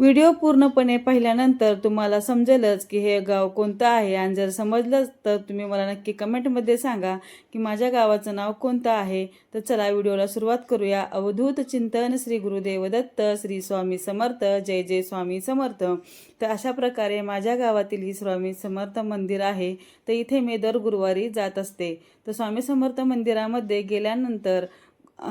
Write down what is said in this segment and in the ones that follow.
Video पूर्णपणे पाहिल्यानंतर तुम्हाला समजेलच की हे गाव कोणतं आहे. आणि जर समजलंच तर तुम्ही मला नक्की कमेंटमध्ये सांगा की माझ्या गावाचं नाव कोणतं आहे. तर चला व्हिडिओला सुरुवात करूया. अवधूत चिंतन श्री गुरुदेव दत्त श्री स्वामी समर्थ जय जय स्वामी समर्थ. तर अशा प्रकारे माझ्या गावातील ही स्वामी समर्थ मंदिर आहे. तर इथे मी दर गुरुवारी जात असते. तर स्वामी समर्थ मंदिरामध्ये गेल्यानंतर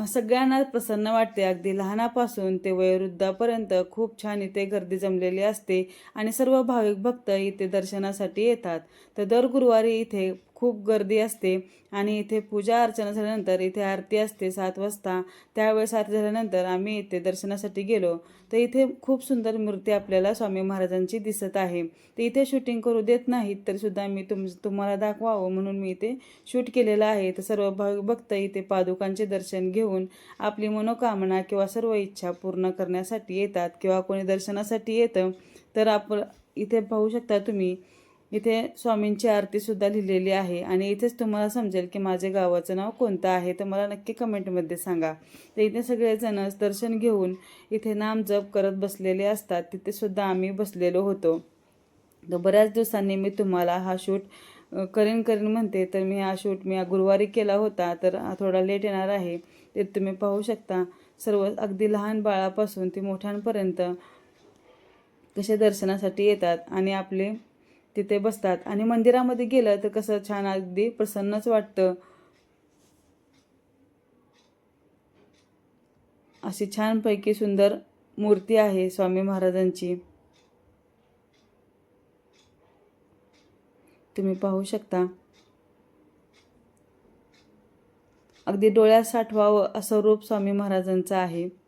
सगळ्यांना प्रसन्न वाटते. अगदी लहानापासून ते वयोवृद्धापर्यंत खूप छान इथे गर्दी जमलेली असते आणि सर्व भाविक भक्त इथे दर्शनासाठी येतात. तर दर गुरुवारी इथे खूप गर्दी असते. आणि इथे पूजा अर्चना झाल्यानंतर इथे आरती असते सात वाजता. त्यावेळेस आरती झाल्यानंतर आम्ही इथे दर्शनासाठी गेलो. तर इथे खूप सुंदर मूर्ती आपल्याला स्वामी महाराजांची दिसत आहे. तर इथे शूटिंग करू देत नाहीत तरीसुद्धा मी तुम तुम्हाला दाखवावं म्हणून मी इथे शूट केलेलं आहे. तर सर्व भाग भक्त इथे पादुकांचे दर्शन घेऊन आपली मनोकामना किंवा सर्व इच्छा पूर्ण करण्यासाठी येतात. किंवा कोणी दर्शनासाठी येतं तर आपण इथे पाहू शकता तुम्ही इथे स्वामींची आरतीसुद्धा लिहिलेली आहे. आणि इथेच तुम्हाला समजेल की माझे गावाचं नाव कोणतं आहे तर मला नक्की कमेंटमध्ये सांगा. तर इथे सगळेजण दर्शन घेऊन इथे नाम जप करत बसलेले असतात. तिथेसुद्धा आम्ही बसलेलो होतो. तर बऱ्याच दिवसांनी मी तुम्हाला हा शूट करीन करीन म्हणते तर मी हा शूट मी गुरुवारी केला होता तर हा थोडा लेट येणार आहे. ते तुम्ही पाहू शकता. सर्व अगदी लहान बाळापासून ते मोठ्यांपर्यंत कसे दर्शनासाठी येतात आणि आपले तिथे बसतात. आणि मंदिरामध्ये गेलं तर कसं छान अगदी प्रसन्नच वाटतं. अशी छानपैकी सुंदर मूर्ती आहे स्वामी महाराजांची. तुम्ही पाहू शकता. अगदी डोळ्यात साठवावं असं रूप स्वामी महाराजांचं आहे.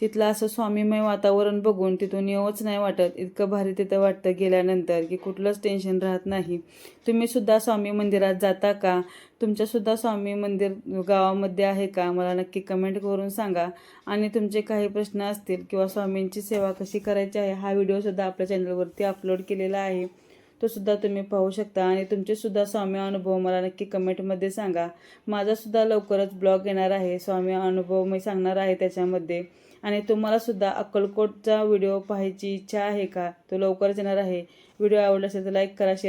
तिथलं असं स्वामीमय वातावरण बघून तिथून येऊच नाही वाटत. इतकं भारी तिथं वाटतं गेल्यानंतर की कुठलंच टेन्शन राहत नाही. तुम्ही सुद्धा स्वामी मंदिरात जाता का? तुमच्यासुद्धा स्वामी मंदिर गावामध्ये आहे का? मला नक्की कमेंट करून सांगा. आणि तुमचे काही प्रश्न असतील किंवा स्वामींची सेवा कशी करायची आहे हा व्हिडिओसुद्धा आपल्या चॅनलवरती अपलोड केलेला आहे. तो सुद्धा तुम्ही पाहू शकता आणि तुमचे सुद्धा स्वामी अनुभव मला नक्की कमेंटमध्ये सांगा. माझा सुद्धा लवकरच ब्लॉग येणार आहे. स्वामी अनुभव मी सांगणार आहे त्याच्यामध्ये. आणि तुम्हाला सुद्धा अक्कलकोटचा व्हिडिओ पाहायची इच्छा आहे का? तो लवकरच येणार आहे. व्हिडिओ आवडला असेल तर लाईक करा शेअर